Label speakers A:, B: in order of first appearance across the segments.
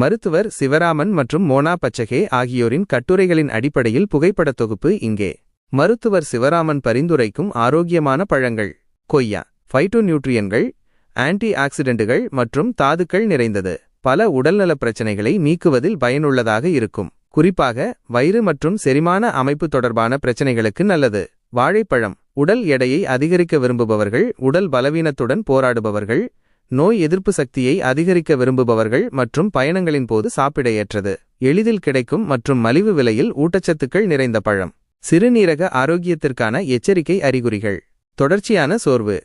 A: மருத்துவர் சிவராமன் மற்றும் மோனா பச்சகே ஆகியோரின் கட்டுரைகளின் அடிப்படையில் புகைப்படத் தொகுப்பு இங்கே. மருத்துவர் சிவராமன் பரிந்துரைக்கும் ஆரோக்கியமான பழங்கள். கொய்யா ஃபைட்டோநியூட்ரியன்கள் ஆன்டி ஆக்சிடென்ட்டுகள் மற்றும் தாதுக்கள் நிறைந்தது. பல உடல்நலப் பிரச்சினைகளை நீக்குவதில் பயனுள்ளதாக இருக்கும். குறிப்பாக வயிறு மற்றும் செரிமான அமைப்பு தொடர்பான பிரச்சினைகளுக்கு நல்லது. வாழைப்பழம் உடல் எடையை அதிகரிக்க விரும்புபவர்கள் உடல் பலவீனத்துடன் போராடுபவர்கள் நோய் எதிர்ப்பு சக்தியை அதிகரிக்க விரும்புபவர்கள் மற்றும் பயணங்களின் போது சாப்பிட ஏற்றது எளிதில் கிடைக்கும் மற்றும் மலிவு விலையில் ஊட்டச்சத்துக்கள் நிறைந்த பழம். சிறுநீரக ஆரோக்கியத்திற்கான எச்சரிக்கை அறிகுறிகள். தொடர்ச்சியான சோர்வு.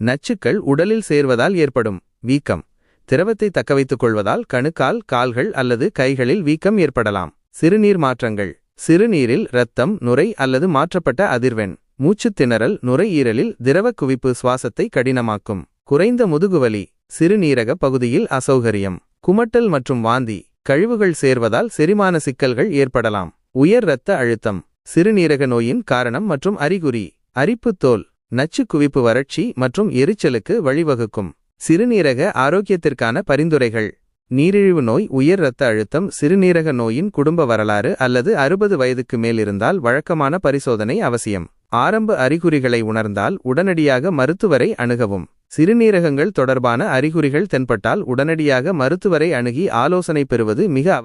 A: நச்சுக்கள் உடலில் சேர்வதால் ஏற்படும் வீக்கம். திரவத்தை தக்கவைத்துக் கொள்வதால் கணுக்கால் கால்கள் அல்லது கைகளில் வீக்கம் ஏற்படலாம். சிறுநீர் மாற்றங்கள். சிறுநீரில் இரத்தம் நுரை அல்லது மாற்றப்பட்ட அதிர்வெண். மூச்சுத் திணறல் நுரையீரலில் திரவ குவிப்பு சுவாசத்தை கடினமாக்கும். குறைந்த முதுகுவலி சிறுநீரக பகுதியில் அசௌகரியம் குமட்டல் மற்றும் வாந்தி கழிவுகள் சேர்வதால் செரிமான சிக்கல்கள் ஏற்படலாம் உயர் இரத்த அழுத்தம் சிறுநீரக நோயின் காரணம் மற்றும் அறிகுறி அரிப்புத்தோல் நச்சு குவிப்பு வறட்சி மற்றும் எரிச்சலுக்கு வழிவகுக்கும் சிறுநீரக ஆரோக்கியத்திற்கான பரிந்துரைகள் நீரிழிவு நோய் உயர் இரத்த அழுத்தம் சிறுநீரக நோயின் குடும்ப வரலாறு அல்லது அறுபது வயதுக்கு மேல் இருந்தால் வழக்கமான பரிசோதனை அவசியம் ஆரம்ப அறிகுறிகளை உணர்ந்தால் உடனடியாக மருத்துவரை அணுகவும். சிறுநீரகங்கள் தொடர்பான அறிகுறிகள் தென்பட்டால் உடனடியாக மருத்துவரை அணுகி ஆலோசனை பெறுவது மிக